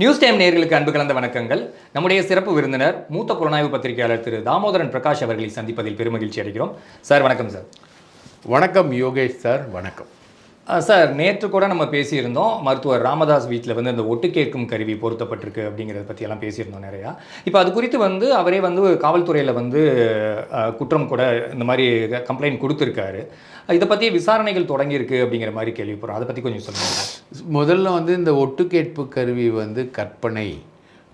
News time நேயர்களுக்கு அன்பு கலந்த வணக்கங்கள். நம்முடைய சிறப்பு விருந்தினர் மூத்த புலனாய்வு பத்திரிகையாளர் திரு தாமோதரன் பிரகாஷ் அவர்களை சந்திப்பதில் பெருமகிழ்ச்சி அடைகிறோம். சார் வணக்கம் சார். வணக்கம் யோகேஷ் சார் வணக்கம். சார் நேற்று கூட நம்ம பேசியிருந்தோம் மருத்துவர் ராமதாஸ் வீட்டில் வந்து இந்த ஒட்டு கேட்கும் கருவி பொருத்தப்பட்டிருக்கு அப்படிங்கிறத பற்றியெல்லாம் பேசியிருந்தோம் நிறையா. இப்போ அது குறித்து வந்து அவரே வந்து காவல்துறையில் வந்து குற்றம் கூட இந்த மாதிரி கம்ப்ளைண்ட் கொடுத்துருக்காரு. இதை பற்றி விசாரணைகள் தொடங்கியிருக்கு அப்படிங்கிற மாதிரி கேள்விப்படுறோம். அதை பற்றி கொஞ்சம் சொல்லுங்கள் முதல்ல வந்து இந்த ஒட்டு கேட்பு கருவி வந்து கற்பனை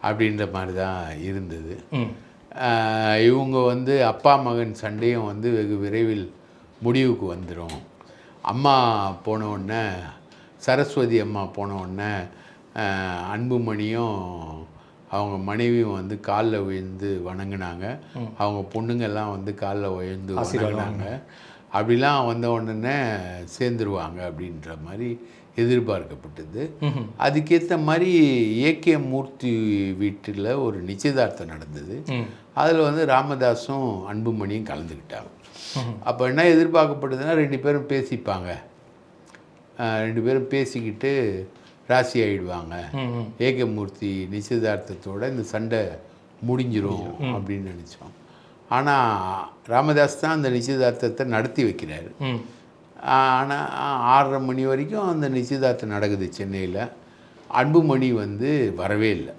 அப்படின்ற மாதிரி தான் இருந்தது இவங்க வந்து அப்பா மகன் சண்டையும் வந்து வெகு விரைவில் முடிவுக்கு வந்துடும் அம்மா போன உடனே சரஸ்வதி அம்மா போன உடனே அன்புமணியும் அவங்க மனைவியும் வந்து காலில் விழுந்து வணங்குனாங்க. அவங்க பொண்ணுங்கெல்லாம் வந்து காலில் விழுந்து வணங்குனாங்க. அப்படிலாம் வந்த உடனே சேர்ந்துருவாங்க அப்படின்ற மாதிரி எதிர்பார்க்கப்பட்டது. அதுக்கேற்ற மாதிரி ஏகே மூர்த்தி வீட்டில் ஒரு நிச்சயதார்த்தம் நடந்தது. அதில் வந்து ராமதாஸும் அன்புமணியும் கலந்துக்கிட்டாங்க. அப்போ என்ன எதிர்பார்க்கப்படுதுன்னா ரெண்டு பேரும் பேசிப்பாங்க. ரெண்டு பேரும் பேசிக்கிட்டு ராசி ஆயிடுவாங்க. ஏகமூர்த்தி நிச்சயதார்த்தத்தோட இந்த சண்டை முடிஞ்சிரும் அப்படின்னு நினச்சோம். ஆனால் ராமதாஸ் தான் அந்த நிச்சயதார்த்தத்தை நடத்தி வைக்கிறாரு. ஆனால் ஆறரை மணி வரைக்கும் அந்த நிச்சயதார்த்தம் நடக்குது சென்னையில். அன்புமணி வந்து வரவே இல்லை.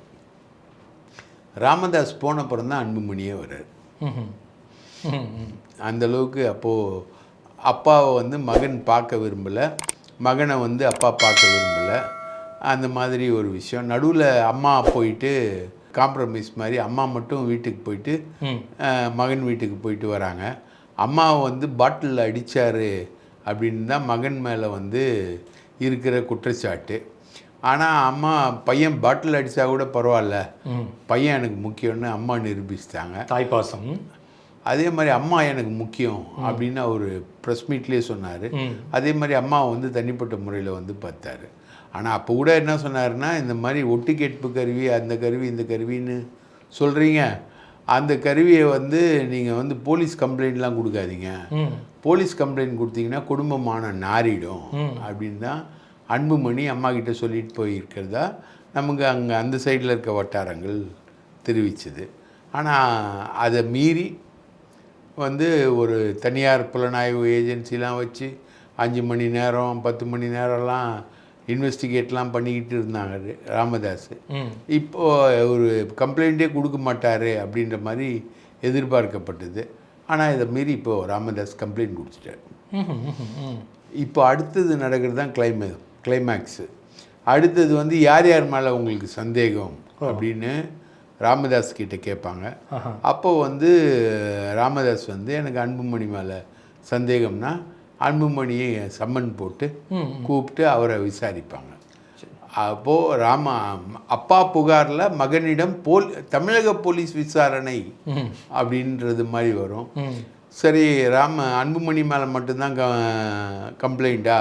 ராமதாஸ் போன அப்புறம் தான் அன்புமணியே வர்றாரு. ம் ம் ம் அந்த அளவுக்கு அப்போது அப்பாவை வந்து மகன் பார்க்க விரும்பலை. மகனை வந்து அப்பா பார்க்க விரும்பலை. அந்த மாதிரி ஒரு விஷயம். நடுவில் அம்மா போயிட்டு காம்ப்ரமைஸ் மாதிரி அம்மா மட்டும் வீட்டுக்கு போயிட்டு மகன் வீட்டுக்கு போயிட்டு வராங்க. அம்மாவை வந்து பாட்டிலில் அடித்தார் அப்படின்னு தான் மகன் மேலே வந்து இருக்கிற குற்றச்சாட்டு. ஆனால் அம்மா பையன் பாட்டில் அடித்தா கூட பரவாயில்ல. பையன் எனக்கு முக்கியம்னு அம்மா நிரூபிச்சிட்டாங்க. தாய்ப்பாசம். அதே மாதிரி அம்மா எனக்கு முக்கியம் அப்படின்னு அவர் ப்ரெஸ் மீட்லேயே சொன்னார். அதே மாதிரி அம்மாவை வந்து தனிப்பட்ட முறையில் வந்து பார்த்தாரு. ஆனால் அப்போ கூட என்ன சொன்னாருன்னா இந்த மாதிரி ஒட்டு கேட்பு கருவி அந்த கருவி இந்த கருவின்னு சொல்கிறீங்க அந்த கருவியை வந்து நீங்கள் வந்து போலீஸ் கம்ப்ளைண்ட்லாம் கொடுக்காதீங்க. போலீஸ் கம்ப்ளைண்ட் கொடுத்தீங்கன்னா குடும்பமான நாரிடும் அப்படின்னு தான் அன்புமணி அம்மா கிட்ட சொல்லிட்டு போயிருக்கிறதா நமக்கு அங்கே அந்த சைடில் இருக்க வட்டாரங்கள் தெரிவிச்சது. ஆனால் அதை மீறி வந்து ஒரு தனியார் புலனாய்வு ஏஜென்சிலாம் வச்சு அஞ்சு மணி நேரம் பத்து மணி நேரம்லாம் இன்வெஸ்டிகேட்லாம் பண்ணிக்கிட்டு இருந்தாங்க ராமதாஸ் ம். இப்போ ஒரு கம்ப்ளைண்ட்டே கொடுக்க மாட்டார் அப்படின்ற மாதிரி எதிர்பார்க்கப்பட்டது. ஆனால் இதை மீறி இப்போ ராமதாஸ் கம்ப்ளைண்ட் கொடுத்துட்டார். இப்போ அடுத்தது நடக்கிறது தான் கிளைமே கிளைமேக்ஸு அடுத்தது வந்து யார் யார் மேலே உங்களுக்கு சந்தேகம் அப்படின்னு ராமதாஸ் கிட்ட கேட்பாங்க. அப்போ வந்து ராமதாஸ் வந்து எனக்கு அன்புமணி மேலே சந்தேகம்னா அன்புமணியை சம்மன் போட்டு கூப்பிட்டு அவரை விசாரிப்பாங்க. அப்போது ராம அப்பா புகாரில் மகனிடம் போல் தமிழக போலீஸ் விசாரணை அப்படின்றது மாதிரி வரும். சரி ராம அன்புமணி மேலே மட்டும்தான் க கம்ப்ளைண்ட்டா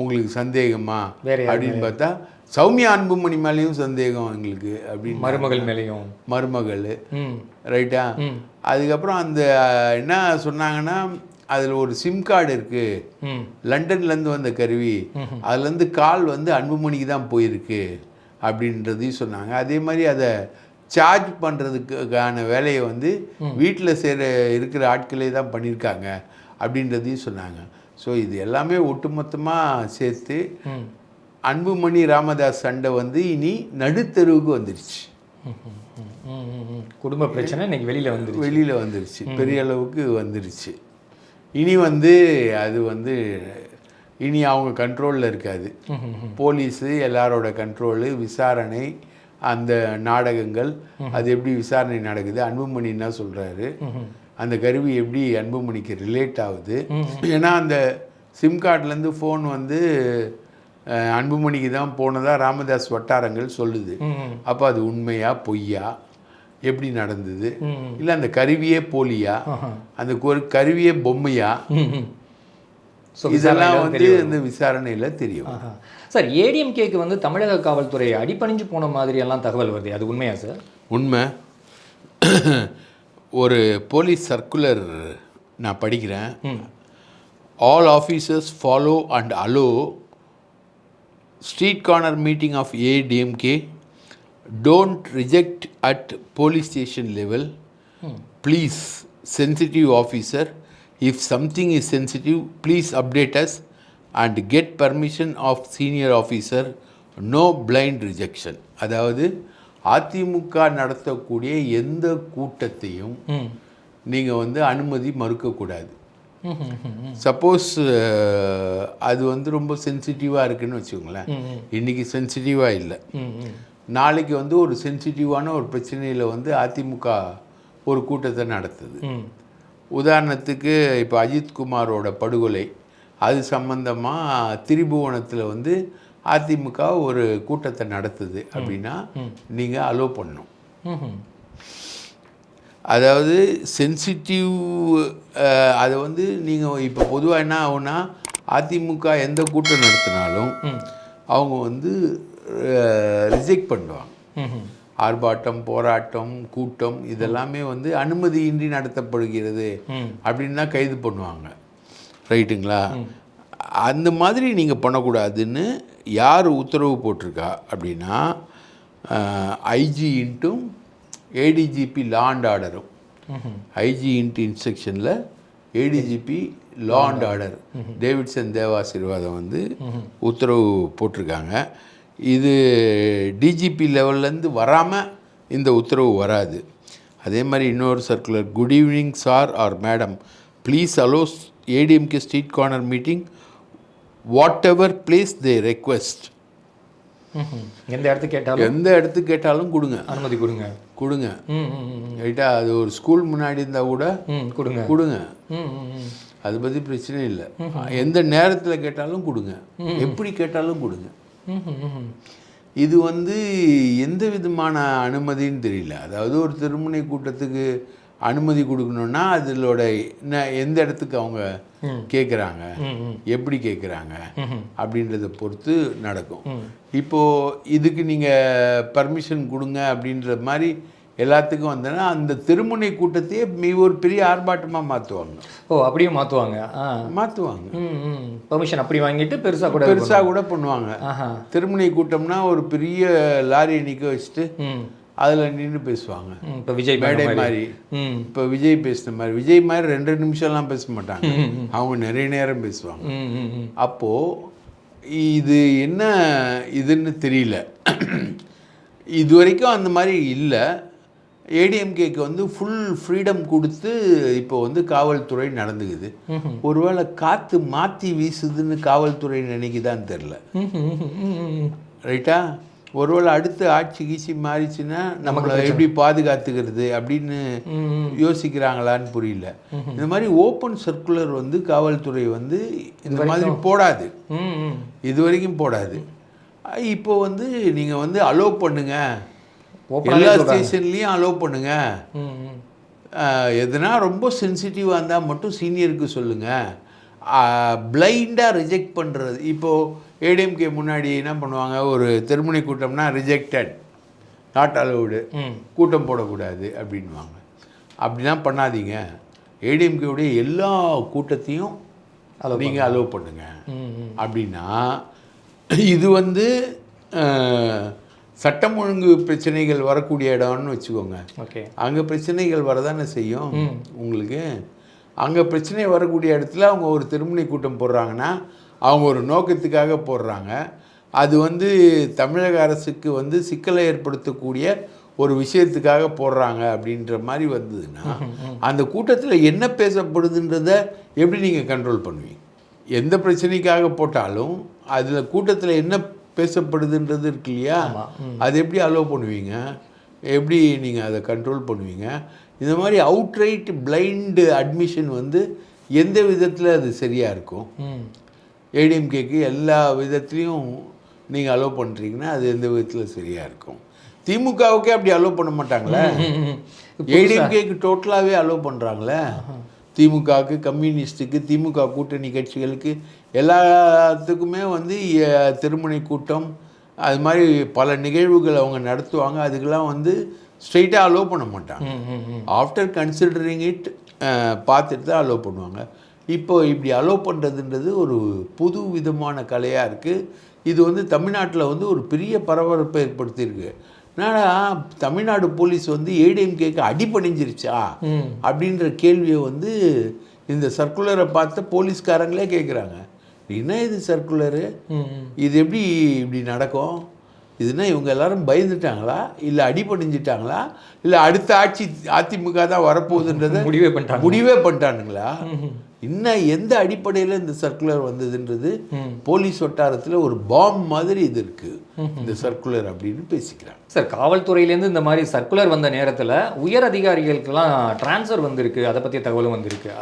உங்களுக்கு சந்தேகமா? அப்படின்னு பார்த்தா சௌமியா அன்புமணி மேலேயும் சந்தேகம் எங்களுக்கு அப்படின்னு மருமகள் மேலேயும். மருமகள். ரைட்டா அதுக்கப்புறம் அந்த என்ன சொன்னாங்கன்னா அதில் ஒரு சிம் கார்டு இருக்குது லண்டன்லேருந்து வந்த கருவி. அதுலேருந்து கால் வந்து அன்புமணிக்கு தான் போயிருக்கு அப்படின்றதையும் சொன்னாங்க. அதே மாதிரி அதை சார்ஜ் பண்ணுறதுக்கான வேலையை வந்து வீட்டில் செய்கிற இருக்கிற ஆட்களே தான் பண்ணியிருக்காங்க அப்படின்றதையும் சொன்னாங்க. ஸோ இது எல்லாமே ஒட்டுமொத்தமாக சேர்த்து அன்புமணி ராமதாஸ் சண்டை வந்து இனி நடுத்தெருவுக்கு வந்துருச்சு. குடும்ப பிரச்சனை இன்னைக்கு வெளியில வந்துருச்சு. வெளியில் வந்துருச்சு. பெரிய அளவுக்கு வந்துருச்சு. இனி வந்து அது வந்து இனி அவங்க கண்ட்ரோலில் இருக்காது. போலீஸு எல்லாரோட கண்ட்ரோலு விசாரணை அந்த நாடகங்கள் அது எப்படி விசாரணை நடக்குது அன்புமணி என்ன சொல்கிறாரு அந்த கருவி எப்படி அன்புமணிக்கு ரிலேட் ஆகுது. ஏன்னா அந்த சிம் கார்ட்லேருந்து ஃபோன் வந்து அன்புமணிக்கு தான் போனதாக ராமதாஸ் வட்டாரங்கள் சொல்லுது. அப்போ அது உண்மையா பொய்யா? எப்படி நடந்தது? இல்லை அந்த கருவியே போலியா. அந்த கொரு- கருவியே பொம்மையா? இதெல்லாம் வந்து. இந்த விசாரணையில் தெரியும். சார் ஏடிஎம்கேக்கு வந்து தமிழக காவல்துறை அடிபணிஞ்சு போன மாதிரி எல்லாம் தகவல் வருது. அது உண்மையா சார்? உண்மை. ஒரு போலீஸ் சர்க்குலர் நான் படிக்கிறேன். All officers follow and allow street corner meeting of ADMK don't reject at police station level please sensitive officer if something is sensitive please update us and get permission of senior officer no blind rejection அதாவது அதிமுக நடத்தக்கூடிய எந்த கூட்டத்தையும் நீங்கள் வந்து அனுமதி மறுக்கக்கூடாது suppose அது வந்து ரொம்ப சென்சிட்டிவாக இருக்குன்னு வச்சுக்கோங்களேன் இன்றைக்கி சென்சிட்டிவாக இல்லை நாளைக்கு வந்து ஒரு சென்சிட்டிவான ஒரு பிரச்சனையில் வந்து அதிமுக ஒரு கூட்டத்தை நடத்துது. உதாரணத்துக்கு இப்போ அஜித்குமாரோட படுகொலை அது சம்பந்தமாக திரிபுவனத்தில் வந்து அதிமுக ஒரு கூட்டத்தை நடத்துது அப்படின்னா நீங்கள் அலோவ் பண்ணணும். ம் ம் அதாவது சென்சிட்டிவ் அதை வந்து நீங்கள் இப்போ பொதுவாக என்ன ஆகும்னா அதிமுக எந்த கூட்டம் நடத்தினாலும் அவங்க வந்து ரிஜெக்ட் பண்ணுவாங்க. ஆர்ப்பாட்டம் போராட்டம் கூட்டம் இதெல்லாமே வந்து அனுமதியின்றி நடத்தப்படுகிறது. அப்படின்னு கைது பண்ணுவாங்க. ரைட்டுங்களா? அந்த மாதிரி நீங்கள் பண்ணக்கூடாதுன்னு யார் உத்தரவு போட்டிருக்கா அப்படின்னா ஐஜி இன்ட்டும் ஏடிஜிபி லா அண்ட் ஆர்டரும் IG into இன்ஸ்ட்ரக்ஷனில் ADGP law and order Davidson Devasirvatham வந்து உத்தரவு போட்டிருக்காங்க. இது டிஜிபி லெவல்லேருந்து வராமல் இந்த உத்தரவு வராது. அதே மாதிரி இன்னொரு circular good evening sir or madam please allows ADMK street corner meeting whatever place they request எந்த இடத்துக்கு கேட்டாலும்? எந்த இடத்துக்கு கேட்டாலும் கொடுங்க. அனுமதி கொடுங்க. கொடுங்க. ரைட்டா? அது ஒரு ஸ்கூல் முன்னாடி இருந்தால் கூட கொடுங்க. கொடுங்க. அதை பற்றி பிரச்சனை இல்லை. எந்த நேரத்தில் கேட்டாலும் கொடுங்க. எப்படி கேட்டாலும் கொடுங்க. இது வந்து எந்த விதமான அனுமதின்னு தெரியல. அதாவது ஒரு திருமணை கூட்டத்துக்கு அனுமதி கொடுக்கணுன்னா அதிலோட எந்த இடத்துக்கு அவங்க கேட்குறாங்க எப்படி கேட்குறாங்க. அப்படின்றத பொறுத்து நடக்கும். இப்போது இதுக்கு நீங்கள் பர்மிஷன் கொடுங்க அப்படின்ற மாதிரி எல்லாத்துக்கும் வந்தேன்னா அந்த திருமுனை கூட்டத்தையே மிக ஒரு பெரிய ஆர்ப்பாட்டமாக மாற்றுவாங்க ஓ அப்படியே மாற்றுவாங்க மாற்றுவாங்க ம் ம். பெர்மிஷன் அப்படி வாங்கிட்டு பெருசாக கூட பெருசாக கூட பண்ணுவாங்க. திருமுனை கூட்டம்னா ஒரு பெரிய லாரியை நிற்க வச்சுட்டு ம். அதில் நின்று பேசுவாங்க. ம் இப்போ விஜய் மேடை மாதிரி. ம். இப்போ விஜய் பேசின மாதிரி. விஜய் மாதிரி ரெண்டு நிமிஷம்லாம் பேச மாட்டாங்க. அவங்க நிறைய நேரம் பேசுவாங்க. ம் ம் ம். அப்போது இது என்ன இதுன்னு தெரியல. இது வரைக்கும் அந்த மாதிரி இல்லை. ஏடிஎம்கேக்கு வந்து ஃபுல் ஃப்ரீடம் கொடுத்து இப்போ வந்து காவல்துறை நடந்துக்குது. ஒருவேளை காற்று மாற்றி வீசுதுன்னு காவல்துறை நினைக்குதான்னு தெரில ரைட்டா? ஒருவேளை அடுத்து ஆட்சி கீச்சி மாறிச்சுன்னா நம்மளை எப்படி பாதுகாத்துக்கிறது அப்படின்னு யோசிக்கிறாங்களான்னு புரியல. இந்த மாதிரி ஓப்பன் சர்க்குலர் வந்து காவல்துறை வந்து இந்த மாதிரி போடாது. இது வரைக்கும் போடாது. இப்போ வந்து நீங்கள் வந்து அலோவ் பண்ணுங்க. Open எல்லா ஸ்டேஷன்லேயும் அலோவ் பண்ணுங்க. ம் ம். அஹ் எதுனா ரொம்ப சென்சிட்டிவாக இருந்தால் மட்டும் சீனியருக்கு சொல்லுங்கள் பிளைண்டாக ரிஜெக்ட் பண்ணுறது இப்போது ஏடிஎம்கே முன்னாடி என்ன பண்ணுவாங்க? ஒரு திருமணி கூட்டம்னா ரிஜெக்டட் நாட் அலோவுடு கூட்டம் போடக்கூடாது அப்படின்வாங்க அப்படிலாம் பண்ணாதீங்க. ஏடிஎம்கேவுடைய எல்லா கூட்டத்தையும் நீங்கள் அலோவ் பண்ணுங்க. ம் ம். அப்படின்னா இது வந்து சட்டம் ஒழுங்கு பிரச்சனைகள் வரக்கூடிய இடம்னு வச்சுக்கோங்க. ஓகே. அங்கே பிரச்சனைகள் வரதானே செய்யும்? உங்களுக்கு. அங்கே பிரச்சனை வரக்கூடிய இடத்துல அவங்க ஒரு திருமணி கூட்டம் போடுறாங்கன்னா அவங்க ஒரு நோக்கத்துக்காக போடுறாங்க. அது வந்து தமிழக அரசுக்கு வந்து சிக்கலை ஏற்படுத்தக்கூடிய ஒரு விஷயத்துக்காக போடுறாங்க அப்படின்ற மாதிரி வந்ததுன்னா அந்த கூட்டத்தில் என்ன பேசப்படுதுன்றத எப்படி நீங்கள் கண்ட்ரோல் பண்ணுவீங்க? எந்த பிரச்சனைக்காக போட்டாலும் அதில் கூட்டத்தில் என்ன பேசப்படுதுன்றது இருக்கு இல்லையா? அது எப்படி அலோவ் பண்ணுவீங்க? எப்படி நீங்கள் அதை கண்ட்ரோல் பண்ணுவீங்க? இந்த மாதிரி அவுட்ரைட் பிளைண்டு அட்மிஷன் வந்து எந்த விதத்தில் அது சரியாக இருக்கும்? ஏடிஎம்கேக்கு எல்லா விதத்துலேயும் நீங்கள் அலோவ் பண்ணுறீங்கன்னா அது எந்த விதத்தில் சரியாக இருக்கும்? திமுகவுக்கே அப்படி அலோவ் பண்ண மாட்டாங்களே. ஏடிஎம்கேக்கு டோட்டலாகவே அலோவ் பண்ணுறாங்களே திமுகவுக்கு கம்யூனிஸ்ட்டுக்கு திமுக கூட்டணி கட்சிகளுக்கு எல்லாத்துக்குமே வந்து திருமணி கூட்டம் அது மாதிரி பல நிகழ்வுகள் அவங்க நடத்துவாங்க. அதுக்கெல்லாம் வந்து ஸ்ட்ரைட்டாக அலோவ் பண்ண மாட்டாங்க. ஆஃப்டர் கன்சிடரிங் இட் பார்த்துட்டு தான் அலோவ் பண்ணுவாங்க. இப்போ இப்படி அலோவ் பண்ணுறதுன்றது ஒரு புது விதமான கலையாக இருக்குது இது வந்து தமிழ்நாட்டில் வந்து ஒரு பெரிய பரபரப்பை ஏற்படுத்தியிருக்கு. என்னடா தமிழ்நாடு போலீஸ் வந்து ஏடிஎம்கேக்கு அடிபணிஞ்சிருச்சா? ம். அப்படின்ற கேள்வியை வந்து இந்த சர்க்குலரை பார்த்த போலீஸ்காரங்களே கேட்குறாங்க என்ன இது சர்க்குலரு. இது எப்படி இப்படி நடக்கும்? இதுனா இவங்க எல்லாரும் பயந்துட்டாங்களா? இல்லை அடிபணிஞ்சிட்டாங்களா? இல்லை அடுத்த ஆட்சி அதிமுக தான் வரப்போகுதுன்றத முடிவே பண்ணிட்டாங்க முடிவே பண்ணிட்டானுங்களா? இன்னும் எந்த அடிப்படையில் இந்த சர்க்குலர் வந்ததுன்றது. போலீஸ் வட்டாரத்தில் ஒரு பாம் மாதிரி இது இருக்குது இந்த சர்க்குலர் அப்படின்னு பேசிக்கிறாங்க. சார் காவல்துறையிலேருந்து இந்த மாதிரி சர்க்குலர் வந்த நேரத்தில் உயர் அதிகாரிகளுக்கெல்லாம் ட்ரான்ஸ்ஃபர் வந்திருக்கு அதை பற்றிய தகவலும் வந்திருக்கு.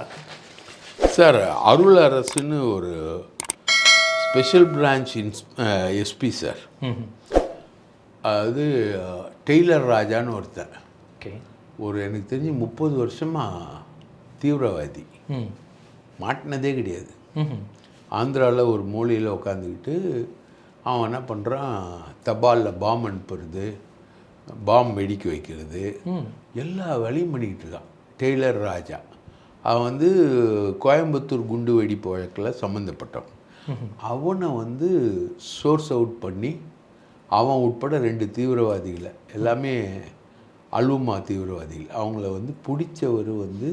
சார் அருள் அரசுன்னு ஒரு ஸ்பெஷல் பிரான்ச் இன்ஸ் எஸ்பி சார். அது டெய்லர் ராஜான்னு ஒருத்தன் ஓகே. ஒரு எனக்கு தெரிஞ்சு முப்பது வருஷமாக தீவிரவாதி. மாட்டினதே கிடையாது. ஆந்திராவில் ஒரு மூலையில் உட்காந்துக்கிட்டு அவன் என்ன பண்ணுறான் தபாலில் பாம் அனுப்புறது பாம் வெடிக்க வைக்கிறது எல்லா வேலையும் பண்ணிக்கிட்டு இருக்கான். டெய்லர் ராஜா. அவன் வந்து கோயம்புத்தூர் குண்டு வெடிப்பு வழக்கில் சம்மந்தப்பட்டவன் அவனை வந்து சோர்ஸ் அவுட் பண்ணி அவன் உட்பட ரெண்டு தீவிரவாதிகளை எல்லாமே அலுமா தீவிரவாதிகள் அவங்கள வந்து பிடிச்சவர் வந்து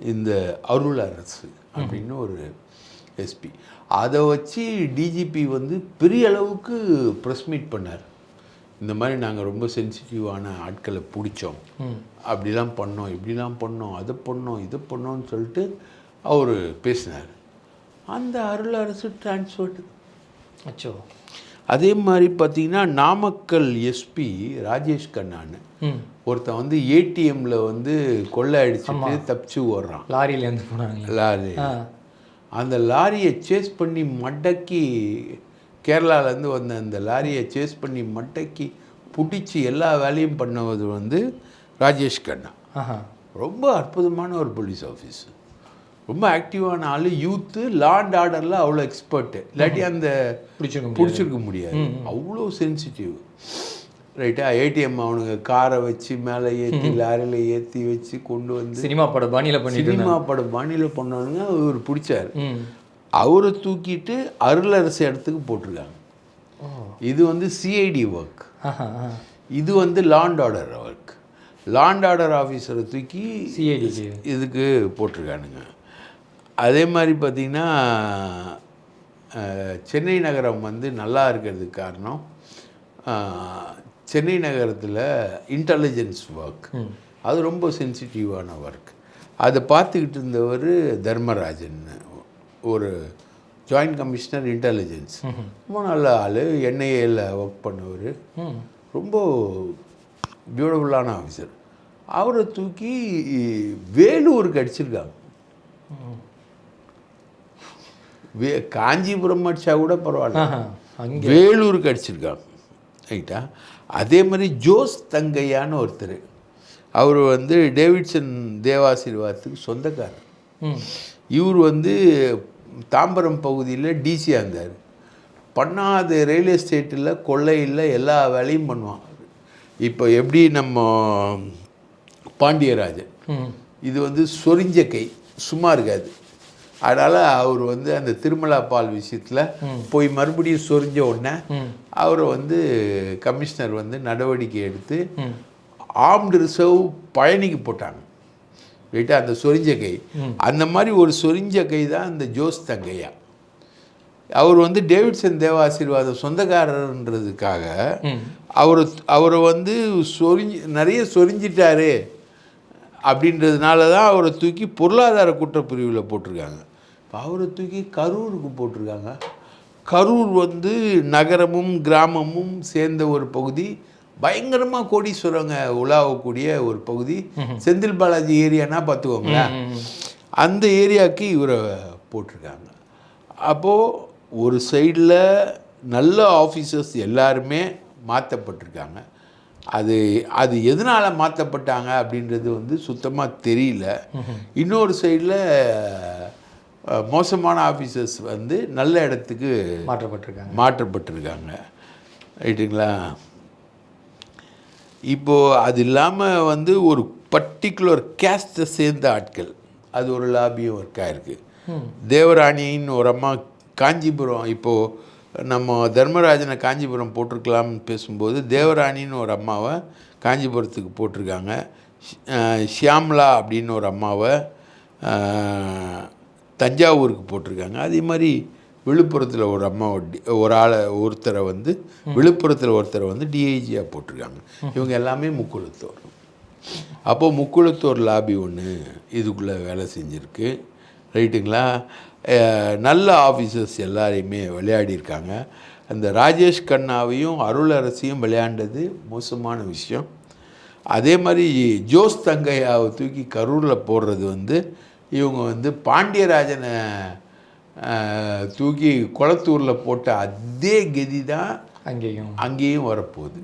இந்த அருள் அரசு அப்படின்னு ஒரு எஸ்பி அதை வச்சு டிஜிபி வந்து பெரிய அளவுக்கு ப்ரெஸ் மீட் பண்ணார். இந்த மாதிரி நாங்கள் ரொம்ப சென்சிட்டிவான ஆட்களை பிடிச்சோம். அப்படிலாம் பண்ணோம் இப்படிலாம் பண்ணோம் அதை பண்ணோம் இதை பண்ணோம்னு சொல்லிட்டு அவர் பேசினார். அந்த அருள் அரசு டிரான்ஸ்ஃபர்டு அச்சோ. அதே மாதிரி பார்த்தீங்கன்னா நாமக்கல் எஸ்பி ராஜேஷ் கண்ணான்னு ஒருத்தன் வந்து ஏடிஎம்ல வந்து கொள்ளை அடிச்சுட்டு தப்பிச்சு ஓடுறான். லாரியிலேருந்து போனாங்க லாரி. அந்த லாரியை சேஸ் பண்ணி மடக்கி கேரளாலேருந்து வந்த அந்த லாரியை சேஸ் பண்ணி மடக்கி பிடிச்சி எல்லா வேலையும் பண்ணவது வந்து ராஜேஷ் கண்ணா. ரொம்ப அற்புதமான ஒரு போலீஸ் ஆஃபீஸ் ரொம்ப ஆக்டிவான ஆள் யூத்து லா அண்ட் ஆர்டரில் அவ்வளோ எக்ஸ்பர்ட்டு இல்லாட்டி அந்த பிடிச்சிருக்க. பிடிச்சிருக்க முடியாது. அவ்வளோ சென்சிட்டிவ் ரைட்டா ஏடிஎம் அவனுங்க காரை வச்சு மேலே ஏற்றி லாரியில் ஏற்றி வச்சு கொண்டு வந்து சினிமா பட பாணியில் பண்ணிட்டு சினிமா படம் பாணியில் பண்ணவனுங்க இவர் பிடிச்சார். அவரை தூக்கிட்டு அருளரசு இடத்துக்கு போட்டிருக்காங்க. இது வந்து சிஐடி ஒர்க் இது வந்து law and order work law and order ஆஃபீஸரை தூக்கி சிஐடிக்கு இதுக்கு போட்டிருக்கானுங்க. அதே மாதிரி பார்த்திங்கன்னா சென்னை நகரம் வந்து நல்லா இருக்கிறதுக்கு காரணம் சென்னை நகரத்தில் இன்டெலிஜென்ஸ் ஒர்க் அது ரொம்ப சென்சிட்டிவான ஒர்க் அதை பார்த்துக்கிட்டு இருந்தவர் தர்மராஜன். ஒரு ஜாயின்ட் கமிஷனர் இன்டெலிஜென்ஸ் ரொம்ப நல்ல ஆள். என்ஐஏல ஒர்க் பண்ணவர். ரொம்ப பியூட்டிஃபுல்லான ஆஃபீஸர் அவரை தூக்கி வேலூருக்கு அடிச்சிருக்காங்க வே காஞ்சிபுரம் அடிச்சா கூட பரவாயில்ல. வேலூருக்கு அடிச்சிருக்காங்க ரைட்டா அதே மாதிரி ஜோஸ் தங்கையான்னு ஒருத்தர். அவர் வந்து டேவிட்சன் தேவாசீர்வாதத்துக்கு சொந்தக்காரர். இவர் வந்து தாம்பரம் பகுதியில் டிசியாக இருந்தார் பண்ணாத ரயில்வே ஸ்டேட்டில் கொள்ளையில் எல்லா வேலையும் பண்ணுவான் இப்போ எப்படி நம்ம பாண்டியராஜன்? இது வந்து சொரிஞ்ச கை சும்மா இருக்காது. அதனால் அவர் வந்து அந்த திருமலா பால் விஷயத்தில் போய் மறுபடியும் சொரிஞ்ச உடனே அவரை வந்து கமிஷனர் வந்து நடவடிக்கை எடுத்து ஆர்ம்டு ரிசர்வ் பழனிக்கு போட்டாங்க. ரைட்டா? அந்த சொரிஞ்ச கை. அந்த மாதிரி ஒரு சொரிஞ்ச கை தான் இந்த ஜோஸ் தங்கையா. அவர் வந்து டேவிட்சன் தேவாசீர்வாதம் சொந்தக்காரர்ன்றதுக்காக அவர் அவரை வந்து சொரிஞ்சு நிறைய சொரிஞ்சிட்டாரு. அப்படின்றதுனால தான் அவரை தூக்கி பொருளாதார குற்றப்பிரிவில் போட்டிருக்காங்க. இப்போ அவரை தூக்கி கரூருக்கு போட்டிருக்காங்க. கரூர் வந்து நகரமும் கிராமமும் சேர்ந்த ஒரு பகுதி பயங்கரமாக கோடீஸ்வரங்க உலாவக்கூடிய ஒரு பகுதி. செந்தில் பாலாஜி ஏரியானா பார்த்துக்கோங்களேன் அந்த ஏரியாவுக்கு இவரை போட்டிருக்காங்க. அப்போது ஒரு சைடில் நல்ல ஆஃபீஸர்ஸ் எல்லாருமே மாற்றப்பட்டிருக்காங்க அது அது எதனால் மாற்றப்பட்டாங்க அப்படின்றது வந்து சுத்தமாக தெரியல. இன்னொரு சைடில் மோசமான ஆஃபீஸர்ஸ் வந்து நல்ல இடத்துக்கு மாற்றப்பட்டிருக்காங்க. மாற்றப்பட்டிருக்காங்க. ரைட்டுங்களா? இப்போது அது இல்லாமல் வந்து ஒரு பர்டிகுலர் கேஸ்ட்டை சேர்ந்த ஆட்கள். அது ஒரு லாபியும் ஒர்க் ஆயிருக்கு தேவராணின்னு ஒரு அம்மா காஞ்சிபுரம் இப்போது நம்ம தர்மராஜனை காஞ்சிபுரம் போட்டிருக்கலாம்னு பேசும்போது தேவராணின்னு ஒரு அம்மாவை காஞ்சிபுரத்துக்கு போட்டிருக்காங்க. ஷியாம்லா அப்படின்னு ஒரு அம்மாவை தஞ்சாவூருக்கு போட்டிருக்காங்க. அதே மாதிரி விழுப்புரத்தில் ஒரு அம்மா ஒரு ஆளை ஒருத்தரை வந்து விழுப்புரத்தில் ஒருத்தரை வந்து டிஐஜியாக போட்டிருக்காங்க. இவங்க எல்லாமே முக்குளத்தோர். அப்போது முக்குளத்தோர் லாபி ஒன்று இதுக்குள்ளே வேலை செஞ்சுருக்கு. ரைட்டுங்களா? நல்ல ஆஃபீஸர்ஸ் எல்லாரையுமே விளையாடியிருக்காங்க. அந்த ராஜேஷ் கண்ணாவையும் அருளரசியும் விளையாண்டது மோசமான விஷயம். அதே மாதிரி ஜோஸ் தங்கையாவை தூக்கி கரூரில் போடுறது வந்து இவங்க வந்து பாண்டியராஜனை தூக்கி குளத்தூரில் போட்ட அதே கதி தான் அங்கேயும். அங்கேயும் வரப்போகுது.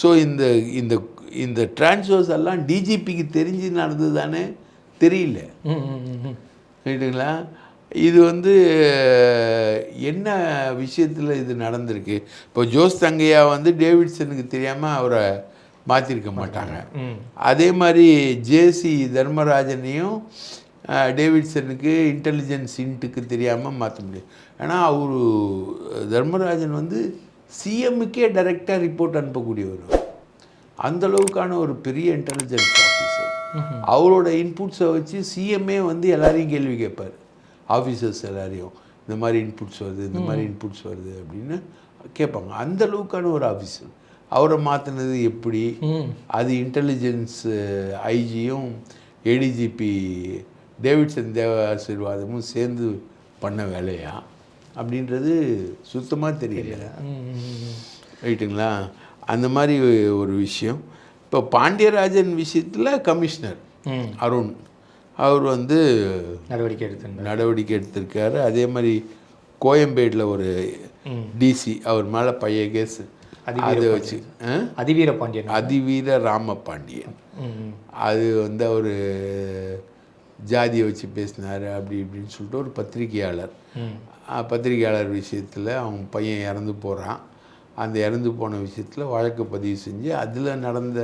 ஸோ இந்த இந்த இந்த டிரான்ஸ்ஃபர்ஸ் எல்லாம் டிஜிபிக்கு தெரிஞ்சு நடந்தது தானே தெரியல. ரைட்டுங்களா இது வந்து என்ன விஷயத்தில் இது நடந்திருக்கு? இப்போ ஜோஸ் தங்கையா வந்து டேவிட்சனுக்கு தெரியாமல் அவரை மாற்றிருக்க மாட்டாங்க. அதே மாதிரி ஜேசி தர்மராஜனையும் டேவிட்சனுக்கு இன்டெலிஜென்ஸ் இன்ட்டுக்கு தெரியாமல் மாற்ற முடியும் ஏன்னா அவர் தர்மராஜன் வந்து சிஎம்முக்கே டைரெக்டாக ரிப்போர்ட் அனுப்பக்கூடியவர். அந்த அளவுக்கான ஒரு பெரிய இன்டெலிஜென்ஸ் அவரோட இன்புட்ஸை வச்சு சிஎம்ஏ வந்து எல்லாரையும் கேள்வி கேட்பார். ஆஃபீஸர்ஸ் எல்லாரையும். இந்த மாதிரி இன்புட்ஸ் வருது இந்த மாதிரி இன்புட்ஸ் வருது அப்படின்னு கேட்பாங்க. அந்த அளவுக்கான ஒரு ஆஃபீஸர் அவரை மாற்றினது எப்படி. அது இன்டெலிஜென்ஸ் ஐஜியும் ஏடிஜிபி டேவிட்சன் தேவ ஆசீர்வாதமும் சேர்ந்து பண்ண வேலையா? அப்படின்றது சுத்தமாக தெரியல. ரைட்டுங்களா? அந்த மாதிரி ஒரு விஷயம். இப்போ பாண்டியராஜன் விஷயத்தில் கமிஷனர். அருண். அவர் வந்து நடவடிக்கை எடுத்திருந்தார். நடவடிக்கை எடுத்திருக்காரு. அதே மாதிரி கோயம்பேடில் ஒரு. டிசி அவர் மேலே பைய கேஸ் அதை வச்சு? அதிவீர பாண்டியன். அதிவீர ராமபாண்டியன் ம், ம். அது வந்து அவர் ஜாதியை வச்சு பேசினார் அப்படி இப்படின்னு சொல்லிட்டு ஒரு பத்திரிகையாளர். பத்திரிகையாளர் விஷயத்தில் அவங்க பையன் இறந்து போகிறான் அந்த இறந்து போன விஷயத்தில் வழக்கு பதிவு செஞ்சு அதில் நடந்த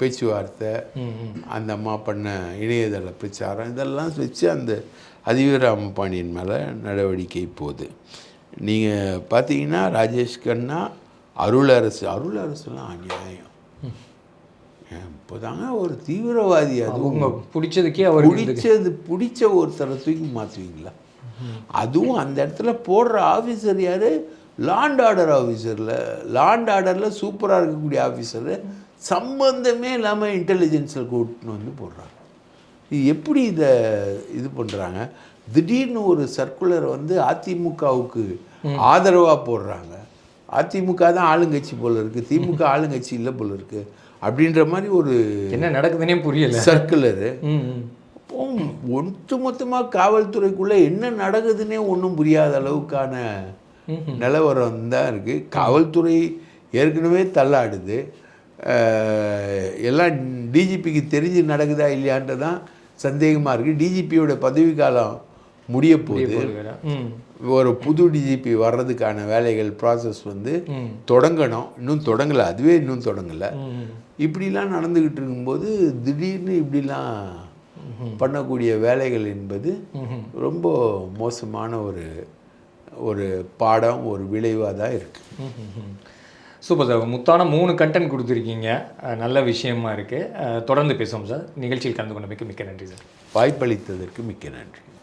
பேச்சுவார்த்தை. அந்த அம்மா பண்ண இணையதள பிரச்சாரம் இதெல்லாம் வச்சு அந்த அதிவீராம பாண்டியன் மேலே நடவடிக்கை போகுது. நீங்கள் பார்த்தீங்கன்னா ராஜேஷ் கண்ணா அருளரசு அருளரசுலாம் அநியாயம். இப்போதாங்க ஒரு தீவிரவாதி அதுவும் அவங்க பிடிச்சதுக்கே அவர் பிடிச்சது பிடிச்ச ஒருத்தரை தூக்கி மாற்றுவீங்களா அதுவும் அந்த இடத்துல போடுற ஆஃபீஸர் யார்? லாண்ட் ஆர்டர் ஆஃபீஸரில் லாண்ட் ஆர்டரில் சூப்பராக இருக்கக்கூடிய ஆஃபீஸரு சம்பந்தமே இல்லாமல் இன்டெலிஜென்ஸில் கூட்டின்னு வந்து போடுறாங்க. இது எப்படி இதை இது பண்ணுறாங்க திடீர்னு ஒரு சர்க்குலர் வந்து அதிமுகவுக்கு ஆதரவாக போடுறாங்க. அதிமுக தான் ஆளுங்கட்சி போல இருக்குது திமுக ஆளுங்கட்சி இல்லை போல இருக்குது அப்படின்ற மாதிரி ஒரு என்ன நடக்குதுன்னே புரியல. சர்க்குலரு ஒட்டு மொத்தமாக காவல்துறைக்குள்ளே என்ன நடக்குதுன்னே ஒன்றும் புரியாத அளவுக்கான நிலவரம் தான் இருக்குது காவல்துறை ஏற்கனவே தள்ளாடுது. எல்லாம் டிஜிபிக்கு தெரிஞ்சு நடக்குதா இல்லையான்ட்டு தான் சந்தேகமாக இருக்குது டிஜிபியோட பதவி காலம் முடிய போகுது. ஒரு புது டிஜிபி வர்றதுக்கான வேலைகள் ப்ராசஸ் வந்து. தொடங்கணும். இன்னும் தொடங்கலை. அதுவே இன்னும் தொடங்கலை. இப்படிலாம் நடந்துக்கிட்டு இருக்கும்போது திடீர்னு இப்படிலாம் பண்ணக்கூடிய வேலைகள் என்பது. ரொம்ப மோசமான ஒரு ஒரு பாடம் ஒரு விளைவாக தான் இருக்குது. சூப்பர் சார் முத்தான மூணு கண்டென்ட் கொடுத்துருக்கீங்க நல்ல விஷயமா இருக்குது தொடர்ந்து பேசுவோம் சார் நிகழ்ச்சியில் கலந்து கொண்டமைக்கு மிக்க நன்றி சார் வாய்ப்பளித்ததற்கு மிக்க நன்றி